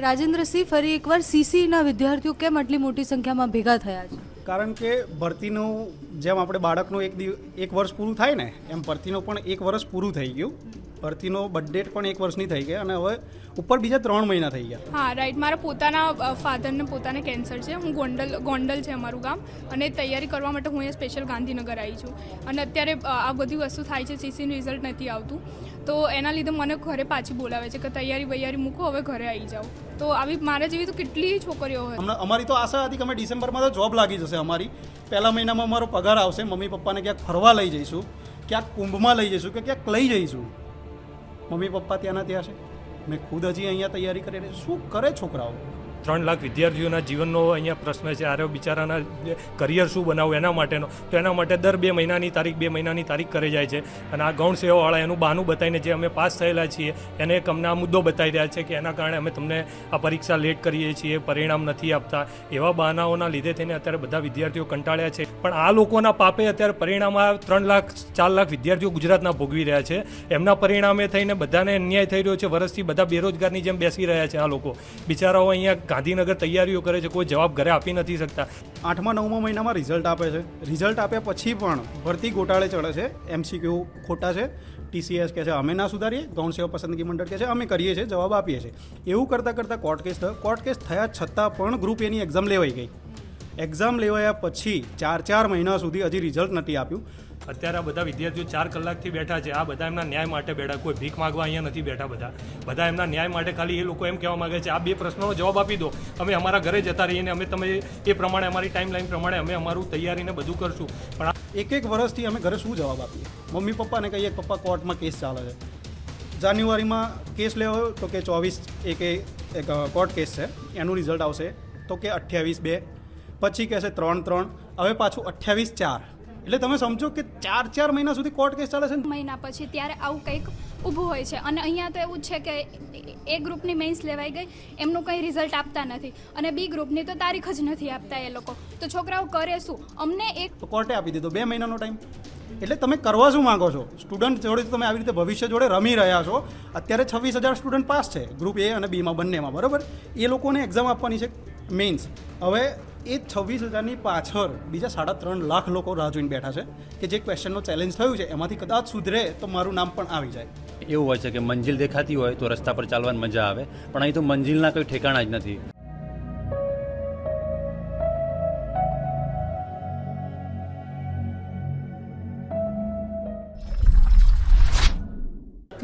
અને રાજેન્દ્રસિંહ ફરી એકવાર સીસીના વિદ્યાર્થીઓ કેમ આટલી મોટી સંખ્યામાં ભેગા થયા છે? કારણ કે ભરતીનું જેમ આપણે બાળકનું એક દિવ એક વર્ષ પૂરું થાય ને એમ ભરતીનું પણ એક વર્ષ પૂરું થઈ ગયું. ભરતીનો બર્થડેટ પણ એક વર્ષની થઈ ગઈ અને હવે ઉપર બીજા ત્રણ મહિના થઈ ગયા. હા રાઈટ મારા પોતાના ફાધરને પોતાને કેન્સર છે. હું ગોંડલ ગોંડલ છે અમારું ગામ. અને તૈયારી કરવા માટે હું અહીંયા સ્પેશિયલ ગાંધીનગર આવી છું. અને અત્યારે આ બધી વસ્તુ થાય છે સીસીનું રિઝલ્ટ નથી આવતું. તો એના લીધે મને ઘરે પાછી બોલાવે છે કે તૈયારી વૈયારી મૂકો હવે ઘરે આવી જાઓ. તો આવી મારા જેવી તો કેટલી છોકરીઓ હોય. અમારી તો આશા હતી કે અમે ડિસેમ્બરમાં તો જોબ લાગી જશે અમારી. પહેલા મહિનામાં અમારો પગાર આવશે, મમ્મી પપ્પાને ક્યાંક ફરવા લઈ જઈશું, ક્યાંક કુંભમાં લઈ જઈશું કે ક્યાંક લઈ જઈશું. મમ્મી પપ્પા ત્યાંના ત્યાં છે. મેં ખુદ હજી અહીંયા તૈયારી કરી શું કરે છોકરાઓ? ત્રણ લાખ વિદ્યાર્થીઓના જીવનનો અહીંયા પ્રશ્ન છે, આરે બિચારાના કરિયર શું બનાવવું એના માટેનો? તો એના માટે દર બે મહિનાની તારીખ, બે મહિનાની તારીખ કરે જાય છે. અને આ ગૌણ સેવાવાળા એનું બહાનું બતાવીને જે અમે પાસ થયેલા છીએ, એને એક અમને આ મુદ્દો બતાવી રહ્યા છે કે એના કારણે અમે તમને આ પરીક્ષા લેટ કરીએ છીએ, પરિણામ નથી આપતા. એવા બહાનાઓના લીધે થઈને અત્યારે બધા વિદ્યાર્થીઓ કંટાળ્યા છે. પણ આ લોકોના પાપે અત્યારે પરિણામ આ ત્રણ લાખ, ચાર લાખ વિદ્યાર્થીઓ ગુજરાતના ભોગવી રહ્યા છે. એમના પરિણામે થઈને બધાને અન્યાય થઈ રહ્યો છે. વર્ષથી બધા બેરોજગારની જેમ બેસી રહ્યા છે આ લોકો. બિચારાઓ અહીંયા ગાંધીનગર તૈયારીઓ કરે છે, કોઈ જવાબ ઘરે આપી નથી શકતા. આઠમા, નવમા મહિનામાં રિઝલ્ટ આપે છે. રિઝલ્ટ આપ્યા પછી પણ ભરતી ગોટાળે ચડે છે. એમસીક્યુ ખોટા છે. ટીસીએસ કહે છે, અમે ના સુધારીએ. ગૌણ સેવા પસંદગી મંડળ કહે છે, અમે કરીએ છીએ. જવાબ આપીએ છીએ. એવું કરતાં કરતાં કોર્ટ કેસ થયો. કોર્ટ કેસ થયા છતાં પણ ગ્રુપ એની એક્ઝામ લેવાઈ ગઈ. એક્ઝામ લેવાયા પછી ચાર ચાર મહિના સુધી હજી રિઝલ્ટ નથી આપ્યું. અત્યારે આ બધા વિદ્યાર્થીઓ ચાર કલાકથી બેઠા છે. આ બધા એમના ન્યાય માટે બેઠા. કોઈ ભીખ માગવા અહીંયા નથી બેઠા બધા. બધા એમના ન્યાય માટે ખાલી એ લોકો એમ કહેવા માંગે છે આ બે પ્રશ્નોનો જવાબ આપી દો. અમે અમારા ઘરે જતા રહીને અમે તમે એ પ્રમાણે અમારી ટાઈમ લાઈન પ્રમાણે અમે અમારું તૈયારીને બધું કરશું. પણ એક એક વર્ષથી અમે ઘરે શું જવાબ આપીએ? મમ્મી પપ્પાને કહીએ પપ્પા કોર્ટમાં કેસ ચાલે છે. જાન્યુઆરીમાં કેસ લેવો તો કે ચોવીસ એક એક કોર્ટ કેસ છે. એનું રિઝલ્ટ આવશે તો કે અઠ્યાવીસ બે. પછી કહેશે ત્રણ ત્રણ હવે પાછું અઠ્યાવીસ ચાર. એટલે તમે સમજો કે ચાર ચાર મહિના સુધી કોર્ટ કેસ ચાલે છે મહિના પછી ત્યારે આવું કંઈક ઊભું હોય છે. અને અહીંયા તો એવું છે કે એ ગ્રુપની મેન્સ લેવાઈ ગઈ એમનું કંઈ રિઝલ્ટ આપતા નથી. અને બી ગ્રુપની તો તારીખ જ નથી આપતા એ લોકો. તો છોકરાઓ કરે શું? અમને એક કોર્ટે આપી દીધો બે મહિનાનો ટાઈમ એટલે તમે કરવા શું માંગો છો? સ્ટુડન્ટ જોડે તમે આવી રીતે ભવિષ્ય જોડે રમી રહ્યા છો. અત્યારે છવ્વીસ હજાર સ્ટુડન્ટ પાસ છે ગ્રુપ એ અને બીમાં બંનેમાં બરાબર? એ લોકોને એક્ઝામ આપવાની છે મેન્સ હવે એ છવ્વીસ હજારની પાછળ બીજા સાડા ત્રણ લાખ લોકો રાહ જોઈને બેઠા છે કે જે ક્વેશ્ચનનો ચેલેન્જ થયું છે, એમાંથી કદાચ સુધરે તો મારું નામ પણ આવી જાય. એવું હોય છે કે મંજિલ દેખાતી હોય તો રસ્તા પર ચાલવાની મજા આવે, પણ અહીં તો મંજિલના કોઈ ઠેકાણા જ નથી.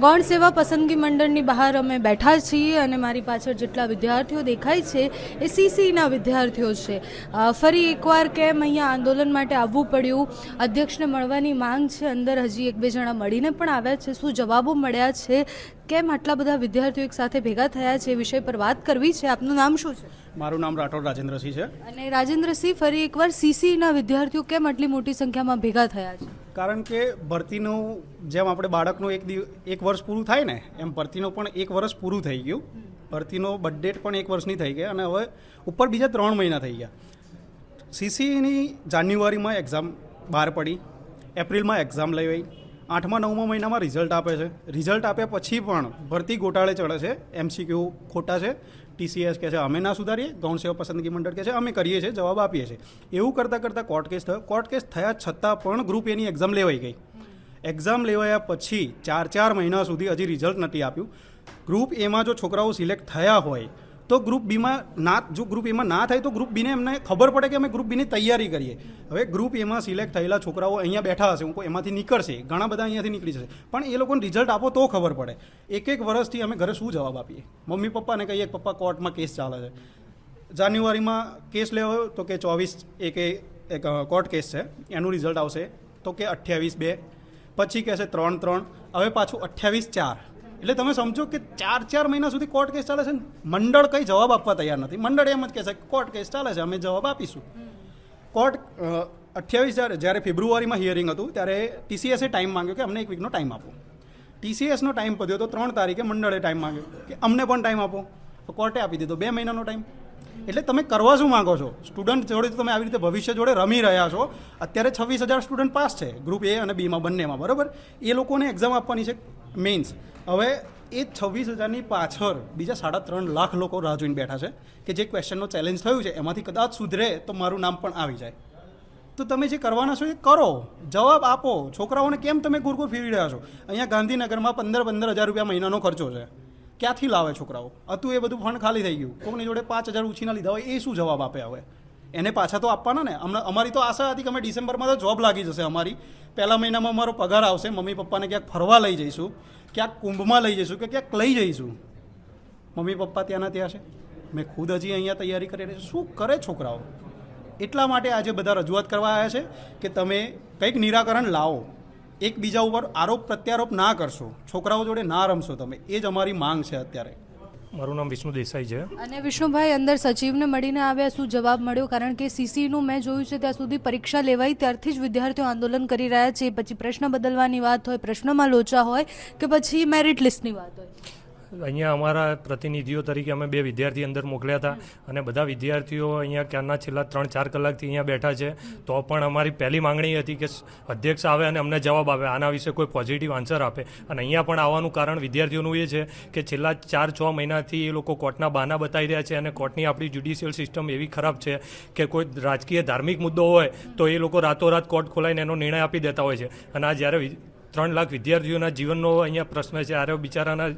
ગૌણ સેવા પસંદગી મંડળની બહાર અમે બેઠા છીએ અને મારી પાછળ જેટલા વિદ્યાર્થીઓ દેખાય છે એ સીસીના વિદ્યાર્થીઓ છે. ફરી એકવાર કેમ અહીંયા આંદોલન માટે આવવું પડ્યું? અધ્યક્ષને મળવાની માંગ છે. અંદર હજી એક બે જણા મળીને પણ આવ્યા છે. શું જવાબો મળ્યા છે? કેમ આટલા બધા વિદ્યાર્થીઓ એક સાથે ભેગા થયા છે? એ વિષય પર વાત કરવી છે. આપનું નામ શું છે? મારું નામ રાઠોડ રાજેન્દ્રસિંહ છે. અને રાજેન્દ્રસિંહ ફરી એકવાર સીસીના વિદ્યાર્થીઓ કેમ આટલી મોટી સંખ્યામાં ભેગા થયા છે? કારણ કે ભરતીનું જેમ આપણે બાળકનું એક દિવ, એક વર્ષ પૂરું થાય ને, એમ ભરતીનું પણ એક વર્ષ પૂરું થઈ ગયું. ભરતીનો બર્થડેટ પણ એક વર્ષની થઈ ગઈ અને હવે ઉપર બીજા ત્રણ મહિના થઈ ગયા. સીસીની જાન્યુઆરીમાં એક્ઝામ બહાર પડી, એપ્રિલમાં એક્ઝામ લઈ આવી આઠમા, નવમા મહિનામાં રિઝલ્ટ આપે છે. રિઝલ્ટ આપ્યા પછી પણ ભરતી ગોટાળે ચડે છે એમસીક્યુ ખોટા છે. ટીસીએસ કહે છે, અમે ના સુધારીએ, ગૌણ સેવા પસંદગી મંડળ કહે છે, અમે કરીએ છીએ, જવાબ આપીએ છીએ. એવું કરતાં કરતાં કોર્ટ કેસ થયો. કોર્ટ કેસ થયા છતાં પણ ગ્રુપ એની એક્ઝામ લેવાઈ ગઈ. એક્ઝામ લેવાયા પછી ચાર ચાર મહિના સુધી હજી રિઝલ્ટ નથી આપ્યું. ગ્રુપ એમાં જો છોકરાઓ સિલેક્ટ થયા હોય તો ગ્રુપ બીમાં ના જો ગ્રુપ એમાં ના થાય તો ગ્રુપ બીને એમને ખબર પડે કે અમે ગ્રુપ બીની તૈયારી કરીએ. હવે ગ્રુપ એમાં સિલેક્ટ થયેલા છોકરાઓ અહીંયા બેઠા હશે, હું એમાંથી નીકળશે, ઘણા બધા અહીંયાથી નીકળી જશે. પણ એ લોકોને રિઝલ્ટ આપો તો ખબર પડે. એક એક વર્ષથી અમે ઘરે શું જવાબ આપીએ? મમ્મી પપ્પાને કહીએ પપ્પા કોર્ટમાં કેસ ચાલે છે. જાન્યુઆરીમાં કેસ લેવો તો કે ચોવીસ એક એક કોર્ટ કેસ છે. એનું રિઝલ્ટ આવશે તો કે અઠ્યાવીસ બે. પછી કહેશે ત્રણ ત્રણ. હવે પાછું અઠ્યાવીસ ચાર. એટલે તમે સમજો કે ચાર ચાર મહિના સુધી કોર્ટ કેસ ચાલે છે ને? મંડળ કંઈ જવાબ આપવા તૈયાર નથી. મંડળ એમ જ કહેશે કોર્ટ કેસ ચાલે છે, અમે જવાબ આપીશું. કોર્ટ અઠ્યાવીસ જ્યારે ફેબ્રુઆરીમાં હિયરિંગ હતું, ત્યારે ટીસીએસે ટાઈમ માંગ્યો કે અમને એક વીકનો ટાઈમ આપો. ટીસીએસનો ટાઈમ પદ્યો તો ત્રણ તારીખે મંડળે ટાઈમ માંગ્યો કે અમને પણ ટાઈમ આપો. કોર્ટે આપી દીધો. બે મહિનાનો ટાઈમ એટલે તમે કરવા શું માંગો છો? સ્ટુડન્ટ જોડે તમે આવી રીતે ભવિષ્ય જોડે રમી રહ્યા છો. અત્યારે છવ્વીસ હજાર સ્ટુડન્ટ પાસ છે ગ્રુપ એ અને બીમાં બંનેમાં, બરાબર? એ લોકોને એક્ઝામ આપવાની છે મેન્સ હવે એ છવ્વીસ હજારની પાછળ બીજા સાડા ત્રણ લાખ લોકો રાહ જોઈને બેઠા છે કે જે ક્વેશ્ચનનો ચેલેન્જ થયું છે, એમાંથી કદાચ સુધરે તો મારું નામ પણ આવી જાય. તો તમે જે કરવાના છો એ કરો. જવાબ આપો. છોકરાઓને કેમ તમે ગુરગુર ફેરવી રહ્યા છો? અહીંયા ગાંધીનગરમાં પંદર પંદર હજાર રૂપિયા મહિનાનો ખર્ચો છે. ક્યાંથી લાવે છોકરાઓ? હતું એ બધું ફંડ ખાલી થઈ ગયું. કોકની જોડે પાંચ હજાર ઉછીના લીધા હોય, એ શું જવાબ આપે હવે? એને પાછા તો આપવાના ને? અમને અમારી તો આશા હતી કે અમે ડિસેમ્બરમાં તો જોબ લાગી જશે અમારી. પહેલા મહિનામાં અમારો પગાર આવશે, મમ્મી પપ્પાને ક્યાંક ફરવા લઈ જઈશું, ક્યાંક કુંભમાં લઈ જઈશું કે ક્યાંક લઈ જઈશું. મમ્મી પપ્પા ત્યાંના ત્યાં છે. મેં ખુદ હજી અહીંયા તૈયારી કરી રહી શું કરે છોકરાઓ? એટલા માટે આજે બધા રજૂઆત કરવા આવ્યા છે કે તમે કંઈક નિરાકરણ લાવો. એકબીજા ઉપર આરોપ પ્રત્યારોપ ના કરશો. છોકરાઓ જોડે ના રમશો તમે. એ જ અમારી માંગ છે અત્યારે. મારું નામ વિષ્ણુ દેસાઈ છે. અને વિષ્ણુભાઈ અંદર સચિવને મળીને આવ્યા શું જવાબ મળ્યો? કારણ કે સીસીનું મેં જોયું છે ત્યાં સુધી પરીક્ષા લેવાઈ ત્યારથી જ વિદ્યાર્થીઓ આંદોલન કરી રહ્યા છે. પછી પ્રશ્ન બદલવાની વાત હોય પ્રશ્નમાં લોચા હોય કે પછી મેરિટ લિસ્ટની વાત હોય? અહીંયા અમારા પ્રતિનિધિઓ તરીકે અમે બે વિદ્યાર્થી અંદર મોકલ્યા હતા. અને બધા વિદ્યાર્થીઓ અહીંયા ક્યારના છેલ્લા ત્રણ, ચાર કલાકથી અહીંયા બેઠા છે. તો પણ અમારી પહેલી માંગણી હતી કે અધ્યક્ષ આવે અને અમને જવાબ આવે આના વિશે કોઈ પોઝિટિવ આન્સર આપે. અને અહીંયા પણ આવવાનું કારણ વિદ્યાર્થીઓનું એ છે કે છેલ્લા ચાર, છ મહિનાથી એ લોકો કોર્ટના બહાના બતાવી રહ્યા છે અને કોર્ટની આપણી જ્યુડિશિયલ સિસ્ટમ એવી ખરાબ છે કે કોઈ રાજકીય ધાર્મિક મુદ્દો હોય તો એ લોકો રાતોરાત કોર્ટ ખોલાઈને એનો નિર્ણય આપી દેતા હોય છે. અને આ જ્યારે ત્રણ લાખ વિદ્યાર્થીઓના જીવનનો અહીંયા પ્રશ્ન છે. આરે બિચારાના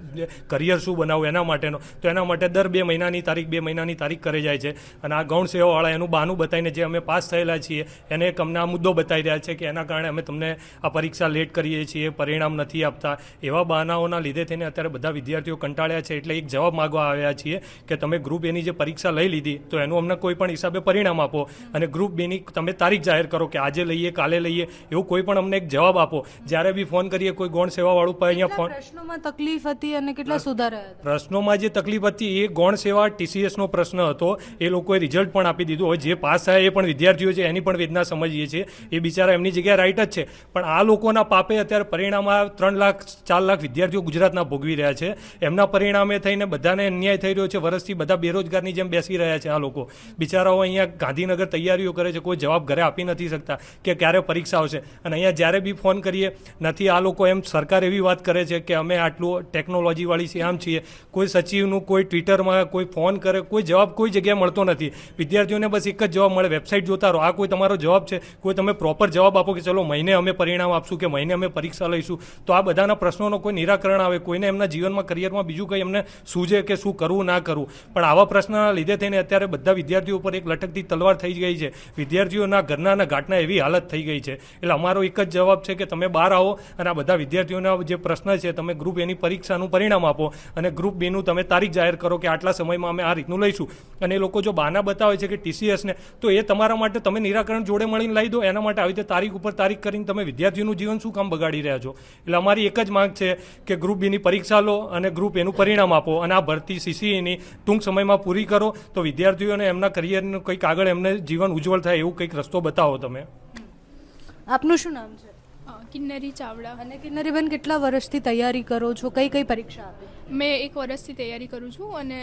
કરિયર શું બનાવવું એના માટેનો? તો એના માટે દર બે મહિનાની તારીખ, બે મહિનાની તારીખ કરે જાય છે. અને આ ગૌણ સેવાવાળા એનું બહાનું બતાવીને જે અમે પાસ થયેલા છીએ, એને એક અમને આ મુદ્દો બતાવી રહ્યા છે કે એના કારણે અમે તમને આ પરીક્ષા લેટ કરીએ છીએ, પરિણામ નથી આપતા. એવા બહાનાઓના લીધે થઈને અત્યારે બધા વિદ્યાર્થીઓ કંટાળ્યા છે એટલે એક જવાબ માગવા આવ્યા છીએ કે તમે ગ્રુપ એની જે પરીક્ષા લઈ લીધી, તો એનું અમને કોઈ પણ હિસાબે પરિણામ આપો. અને ગ્રુપ બેની તમે તારીખ જાહેર કરો કે આજે લઈએ, કાલે લઈએ, એવું કોઈ પણ અમને એક જવાબ આપો. જ્યારે બી ફોન કરીએ કોઈ ગૌણ સેવાવાળું પણ અહીંયા ફોન પ્રશ્નોમાં તકલીફ હતી અને કેટલા સુધારા પ્રશ્નોમાં જે તકલીફ હતી એ ગૌણ સેવા ટીસીએસનો પ્રશ્ન હતો. એ લોકોએ રિઝલ્ટ પણ આપી દીધું. હવે જે પાસ થયા એ પણ વિદ્યાર્થીઓ છે એની પણ વેદના સમજીએ છીએ. એ બિચારા એમની જગ્યાએ રાઈટ જ છે. પણ આ લોકોના પાપે અત્યારે પરિણામમાં ત્રણ લાખ ચાર લાખ વિદ્યાર્થીઓ ગુજરાતના ભોગવી રહ્યા છે. એમના પરિણામે થઈને બધાને અન્યાય થઈ રહ્યો છે. વર્ષથી બધા બેરોજગારની જેમ બેસી રહ્યા છે આ લોકો. બિચારાઓ અહીંયા ગાંધીનગર તૈયારીઓ કરે છે. કોઈ જવાબ ઘરે આપી નથી શકતા કે ક્યારે પરીક્ષા આવશે. અને અહીંયા જ્યારે બી ફોન કરીએ નથી. આ લોકો એમ સરકાર એવી વાત કરે છે કે અમે આટલું ટેકનોલોજીવાળી છે આમ છીએ. કોઈ સચિવનું, કોઈ ટ્વિટરમાં કોઈ ફોન કરે, કોઈ જવાબ કોઈ જગ્યાએ મળતો નથી. વિદ્યાર્થીઓને બસ એક જ જવાબ મળે. વેબસાઇટ જોતા રહો. આ કોઈ તમારો જવાબ છે? કોઈ તમે પ્રોપર જવાબ આપો કે ચલો મહિને અમે પરિણામ આપશું કે મહિને અમે પરીક્ષા લઈશું? તો આ બધાના પ્રશ્નોનો કોઈ નિરાકરણ આવે. કોઈને એમના જીવનમાં કરિયરમાં બીજું કંઈ એમને સૂજે કે શું કરવું, ના કરવું. પણ આવા પ્રશ્નના લીધે થઈને અત્યારે બધા વિદ્યાર્થીઓ ઉપર એક લટકતી તલવાર થઈ ગઈ છે. વિદ્યાર્થીઓના ઘરના અને ઘાટના એવી હાલત થઈ ગઈ છે. એટલે અમારો એક જ જવાબ છે કે તમે બહાર આવો અને આ બધા વિદ્યાર્થીઓના જે પ્રશ્ન છે, તમે ગ્રુપ એની પરીક્ષાનું પરિણામ આપો અને ગ્રુપ બેનું તમે તારીખ જાહેર કરો કે આટલા સમયમાં અમે આ રીતનું લઈશું. અને એ લોકો જો બહાના બતાવે છે કે ટીસીએસને તો એ તમારા માટે તમે નિરાકરણ જોડે મળીને લઈ દો. એના માટે આવી રીતે તારીખ ઉપર તારીખ કરીને તમે વિદ્યાર્થીઓનું જીવન શું કામ બગાડી રહ્યા છો? એટલે અમારી એક જ માંગ છે કે ગ્રુપ બીની પરીક્ષા લો અને ગ્રુપ એનું પરિણામ આપો અને આ ભરતી સીસીઈની ટૂંક સમયમાં પૂરી કરો. તો વિદ્યાર્થીઓને એમના કરિયરનું કંઈક આગળ એમને જીવન ઉજ્જવળ થાય એવું કંઈક રસ્તો બતાવો તમે. આપનું શું નામ છે? કિન્નરી ચાવડા. અને કિન્નરીબેન કેટલા વર્ષથી તૈયારી કરો છો? કઈ કઈ પરીક્ષા આપી મેં એક વર્ષથી તૈયારી કરું છું અને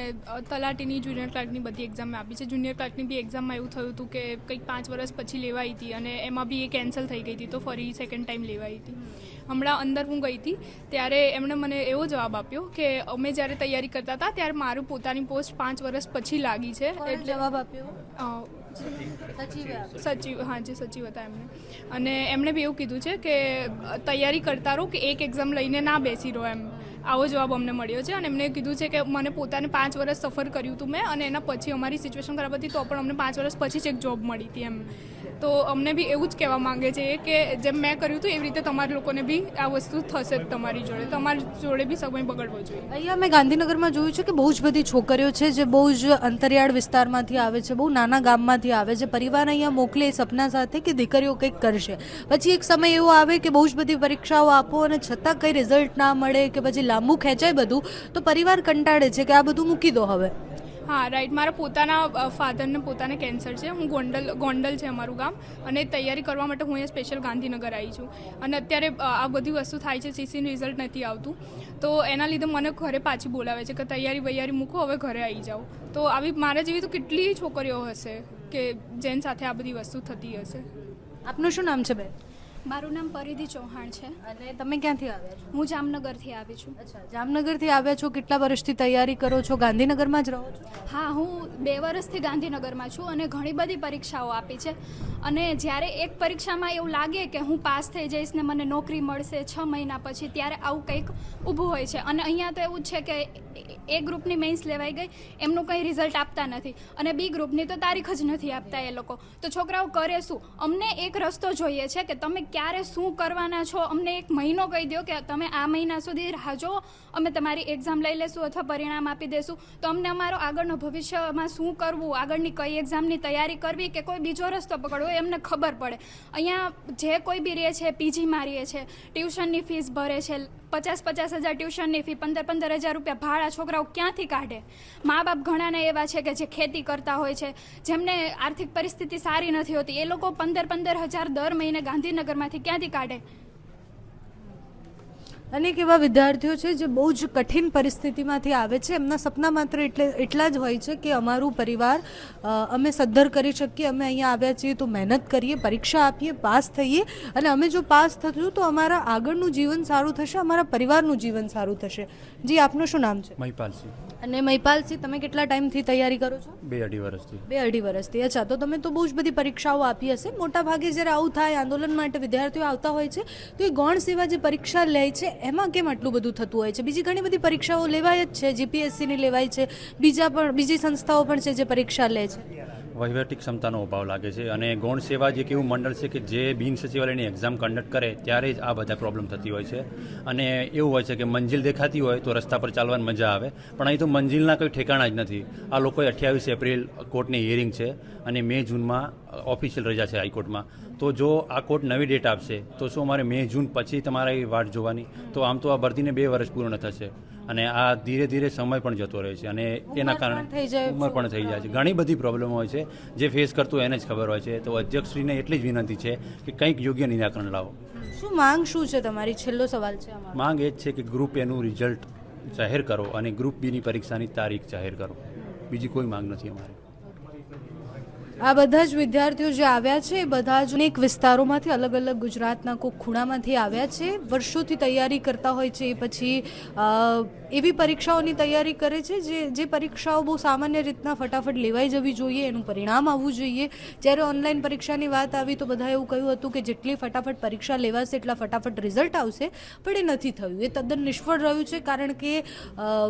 તલાટીની જુનિયર ક્લાર્કની બધી એક્ઝામ આપી છે. જુનિયર ક્લાર્કની બી એક્ઝામમાં એવું થયું હતું કે કંઈક પાંચ વર્ષ પછી લેવાઈ હતી અને એમાં બી એ કેન્સલ થઈ ગઈ હતી તો ફરી સેકન્ડ ટાઈમ લેવાઈ હતી. હમણાં અંદર હું ગઈ હતી ત્યારે એમણે મને એવો જવાબ આપ્યો કે અમે જ્યારે તૈયારી કરતા હતા ત્યારે મારું પોતાની પોસ્ટ પાંચ વર્ષ પછી લાગી છે. એટલે જવાબ આપ્યો? સચિવે સચિવ. હા જે સચિવ હતા એમને. અને એમણે બી એવું કીધું છે કે તૈયારી કરતા રહો કે એક એક્ઝામ લઈને ના બેસી રહો એમ. આવો જવાબ અમને મળ્યો છે. અને એમણે કીધું છે કે મને પોતાને પાંચ વર્ષ સફર કર્યું હતું મેં અને એના પછી અમારી સિચ્યુએશન ખરાબ હતી તો પણ અમને પાંચ વર્ષ પછી જ એક જોબ મળી હતી એમ. તો અમને બી એવું જ કહેવા માંગે છે કે જેમ મેં કર્યું હતું, એવી રીતે તમારા લોકોને બી આ વસ્તુ થશે તમારી જોડે. તમારી જોડે બી સમય બગડવો જોઈએ. અહીંયા મેં ગાંધીનગરમાં જોયું છે કે બહુ જ બધી છોકરીઓ છે જે બહુ જ અંતરિયાળ વિસ્તારમાંથી આવે છે, બહુ નાના ગામમાંથી આવે છે. પરિવાર અહીંયા મોકલે સપના સાથે કે દીકરીઓ કંઈક કરશે. પછી એક સમય એવો આવે કે બહુ જ બધી પરીક્ષાઓ આપો અને છતાં કંઈ રિઝલ્ટ ના મળે કે પછી લાંબુ ખેંચાય બધું, તો પરિવાર કંટાળે છે કે આ બધું મૂકી દો હવે. હા રાઈટ મારા પોતાના ફાધરને પોતાને કેન્સર છે. હું ગોંડલ ગોંડલ છે અમારું ગામ. અને તૈયારી કરવા માટે હું અહીંયા સ્પેશિયલ ગાંધીનગર આવી છું. અને અત્યારે આ બધી વસ્તુ થાય છે સીસીનું રિઝલ્ટ નથી આવતું. તો એના લીધે મને ઘરે પાછી બોલાવે છે કે તૈયારી વૈયારી મૂકો, હવે ઘરે આવી જાઓ. તો આવી મારા જેવી તો કેટલી છોકરીઓ હશે કે જેન સાથે આ બધી વસ્તુ થતી હશે? આપનું શું નામ છે, બેન? મારું નામ પરિધિ ચૌહાણ છે. અને તમે ક્યાંથી આવ્યા છો? હું જામનગરથી આવી છું. અચ્છા જામનગરથી આવ્યા છો કેટલા વર્ષથી તૈયારી કરો છો? ગાંધીનગરમાં જ રહો છો? હા હું બે વર્ષથી ગાંધીનગરમાં છું અને ઘણી બધી પરીક્ષાઓ આપી છે. અને જ્યારે એક પરીક્ષામાં એવું લાગે કે હું પાસ થઈ જઈશ ને મને નોકરી મળશે છ મહિના પછી ત્યારે આવું કંઈક ઊભું હોય છે. અને અહીંયા તો એવું જ છે કે એ ગ્રુપની મેન્સ લેવાઈ ગઈ એમનું કંઈ રિઝલ્ટ આપતા નથી. અને બી ગ્રુપની તો તારીખ જ નથી આપતા એ લોકો. તો છોકરાઓ કરે શું? અમને એક રસ્તો જોઈએ છે કે તમે ક્યારે શું કરવાના છો? અમને એક મહિનો કહી દો કે તમે આ મહિના સુધી રાહ જુઓ, અમે તમારી એક્ઝામ લઈ લેશું અથવા પરિણામ આપી દેશું. તો અમને અમારો આગળનો ભવિષ્યમાં શું કરવું? આગળની કઈ એક્ઝામની તૈયારી કરવી કે કોઈ બીજો રસ્તો પકડવો એમને ખબર પડે. અહીંયા જે કોઈ બી રહે છે, પીજી મારીએ છે, ટ્યુશનની ફીસ ભરે છે પચાસ પચાસ હજાર ટ્યુશનની ફી પંદર પંદર હજાર રૂપિયા ભાડા છોકરાઓ ક્યાંથી કાઢે? મા બાપ ઘણાને એવા છે કે જે ખેતી કરતા હોય છે, જેમને આર્થિક પરિસ્થિતિ સારી નથી હોતી, એ લોકો પંદર પંદર હજાર દર મહિને ગાંધીનગરમાંથી ક્યાંથી કાઢે? અનેક એવા વિદ્યાર્થીઓ છે જે બહુ જ કઠિન પરિસ્થિતિમાંથી આવે છે. એમના સપના માત્ર એટલે એટલા જ હોય છે કે અમારું પરિવાર અમે સદ્ધર કરી શકીએ અમે અહીંયા આવ્યા છીએ તો મહેનત કરીએ પરીક્ષા આપીએ પાસ થઈએ અને અમે જો પાસ થશું તો અમારા આગળનું જીવન સારું થશે અમારા પરિવારનું જીવન સારું થશે. જી આપનું શું નામ છે? મહિપાલસિંહ. અને મહિપાલસિંહ તમે કેટલા ટાઈમથી તૈયારી કરો છો? બે અઢી વર્ષથી બે અઢી વર્ષથી અચ્છા. તો તમે તો બહુ જ બધી પરીક્ષાઓ આપી હશે. મોટા ભાગે જ્યારે આવું થાય આંદોલન માટે વિદ્યાર્થીઓ આવતા હોય છે તો એ ગૌણ સેવા જે પરીક્ષા લે છે એમાં કેમ આટલું બધું થતું હોય છે? બીજી ઘણી બધી પરીક્ષાઓ લેવાય જ છે જીપીએસસીની લેવાય છે, બીજા પણ, બીજી સંસ્થાઓ પણ છે જે પરીક્ષા લે છે. વહીવટી ક્ષમતાનો અભાવ લાગે છે અને ગૌણ સેવા જે એક એવું મંડળ છે કે જે બિન સચિવાલયની એક્ઝામ કન્ડક્ટ કરે ત્યારે જ આ બધા પ્રોબ્લેમ થતી હોય છે. અને એવું હોય છે કે મંજિલ દેખાતી હોય તો રસ્તા પર ચાલવાની મજા આવે. પણ અહીં તો મંજિલના કોઈ ઠેકાણા જ નથી. આ લોકોએ અઠ્યાવીસ એપ્રિલ કોર્ટની હિયરિંગ છે અને મે જૂનમાં ઓફિશિયલ રજા છે હાઈકોર્ટમાં. તો જો આ કોર્ટ નવી ડેટ આપશે, તો શું અમારે મે જૂન પછી તમારે વાટ જોવાની? તો આમ તો આ ભરતીને બે વર્ષ પૂર્ણ થશે. અને આ ધીરે ધીરે સમય પણ જતો રહે છે અને એના પણ થઈ જાય. કારણે ઉંમર પણ થઈ જાય છે. ઘણી બધી પ્રોબ્લેમ હોય છે. જે ફેસ કરતું એને જ ખબર હોય છે. તો અધ્યક્ષશ્રીને એટલી જ વિનંતી છે કે કંઈક યોગ્ય નિરાકરણ લાવો. શું માંગ શું છે તમારી? છેલ્લો સવાલ છે માંગ એ જ છે કે ગ્રુપ એનું રિઝલ્ટ જાહેર કરો અને ગ્રુપ બીની પરીક્ષાની તારીખ જાહેર કરો. બીજી કોઈ માંગ નથી અમારી. આ બધા જ વિદ્યાર્થીઓ જે આવ્યા છે, એ બધા જ અનેક વિસ્તારોમાંથી અલગ અલગ ગુજરાતના કોઈ ખૂણામાંથી આવ્યા છે. વર્ષોથી તૈયારી કરતા હોય છે, એ પછી એવી પરીક્ષાઓની તૈયારી કરે છે જે જે પરીક્ષાઓ બહુ સામાન્ય રીતના ફટાફટ લેવાઈ જવી જોઈએ, એનું પરિણામ આવવું જોઈએ. જ્યારે ઓનલાઈન પરીક્ષાની વાત આવી તો બધા એવું કહ્યું હતું કે જેટલી ફટાફટ પરીક્ષા લેવાશે એટલા ફટાફટ રિઝલ્ટ આવશે, પણ એ નથી થયું. એ તદ્દન નિષ્ફળ રહ્યું છે કારણ કે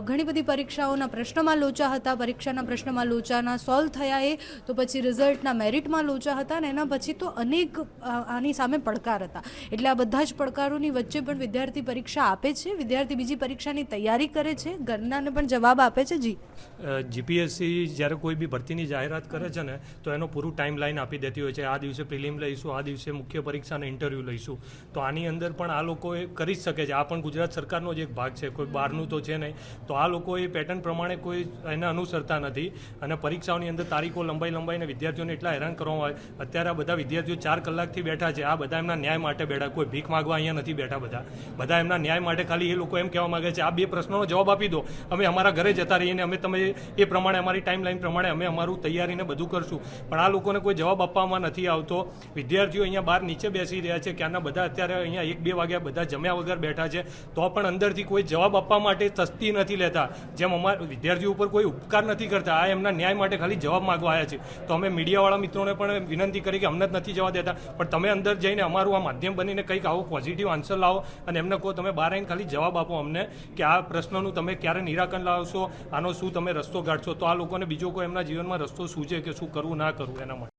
ઘણી બધી પરીક્ષાઓના પ્રશ્નમાં લોચા હતા. પરીક્ષાના પ્રશ્નમાં લોચાના સોલ્વ થયા એ, તો પછી રિઝલ્ટના મેરિટમાં લોચા હતા અને એના પછી તો અનેક આની સામે પડકાર હતા. એટલે આ બધા જ પડકારોની વચ્ચે પણ વિદ્યાર્થી પરીક્ષા આપે છે. વિદ્યાર્થી બીજી પરીક્ષાની તૈયારી કરે છે. ઘરનાને પણ જવાબ આપે છે. જી. જીપીએસસી જ્યારે કોઈ બી ભરતીની જાહેરાત કરે છે ને, તો એનો પૂરું ટાઈમ લાઈન આપી દેતી હોય છે. આ દિવસે પ્રિલિમ લઈશું, આ દિવસે મુખ્ય પરીક્ષાને ઇન્ટરવ્યૂ લઈશું. તો આની અંદર પણ આ લોકો એ કરી જ શકે છે. આ પણ ગુજરાત સરકારનો જ એક ભાગ છે. કોઈ બહારનું તો છે નહીં. તો આ લોકો એ પેટર્ન પ્રમાણે કોઈ એને અનુસરતા નથી અને પરીક્ષાઓની અંદર તારીખો લંબાઈ લંબાઈને વિદ્યાર્થીઓને એટલા હેરાન કરવામાં આવે. અત્યારે આ બધા વિદ્યાર્થીઓ ચાર કલાકથી બેઠા છે. આ બધા એમના ન્યાય માટે બેઠા. કોઈ ભીખ માગવા અહીંયા નથી બેઠા બધા. બધા એમના ન્યાય માટે ખાલી એ લોકો એમ કહેવા માંગે છે, આ બે પ્રશ્નોનો જવાબ આપી દો. અમે અમારા ઘરે જતા રહીને અમે તમે એ પ્રમાણે, અમારી ટાઈમ લાઈન પ્રમાણે અમે અમારું તૈયારીને બધું કરશું. પણ આ લોકોને કોઈ જવાબ આપવામાં નથી આવતો. વિદ્યાર્થીઓ અહીંયા બહાર નીચે બેસી રહ્યા છે ક્યાંના બધા અત્યારે અહીંયા એક બે વાગ્યા બધા જમ્યા વગર બેઠા છે. તો પણ અંદરથી કોઈ જવાબ આપવા માટે તસ્તી નથી લેતા. જેમ અમારા વિદ્યાર્થીઓ ઉપર કોઈ ઉપકાર નથી કરતા. આ એમના ન્યાય માટે ખાલી જવાબ માંગવા આવ્યા છે. તો અમે મીડિયાવાળા મિત્રોને પણ વિનંતી કરી કે અમને જ નથી જવા દેતા. પણ તમે અંદર જઈને અમારું આ માધ્યમ બનીને કંઈક આવો પોઝિટિવ આન્સર લાવો અને એમને કહો, તમે બહાર આવીને ખાલી જવાબ આપો અમને કે આ પ્રશ્નનું તમે ક્યારે નિરાકરણ લાવશો? આનો શું તમે રસ્તો કાઢશો? તો આ લોકોને બીજો કોઈ એમના જીવનમાં રસ્તો શું છે કે શું કરવું, ના કરવું એના માટે.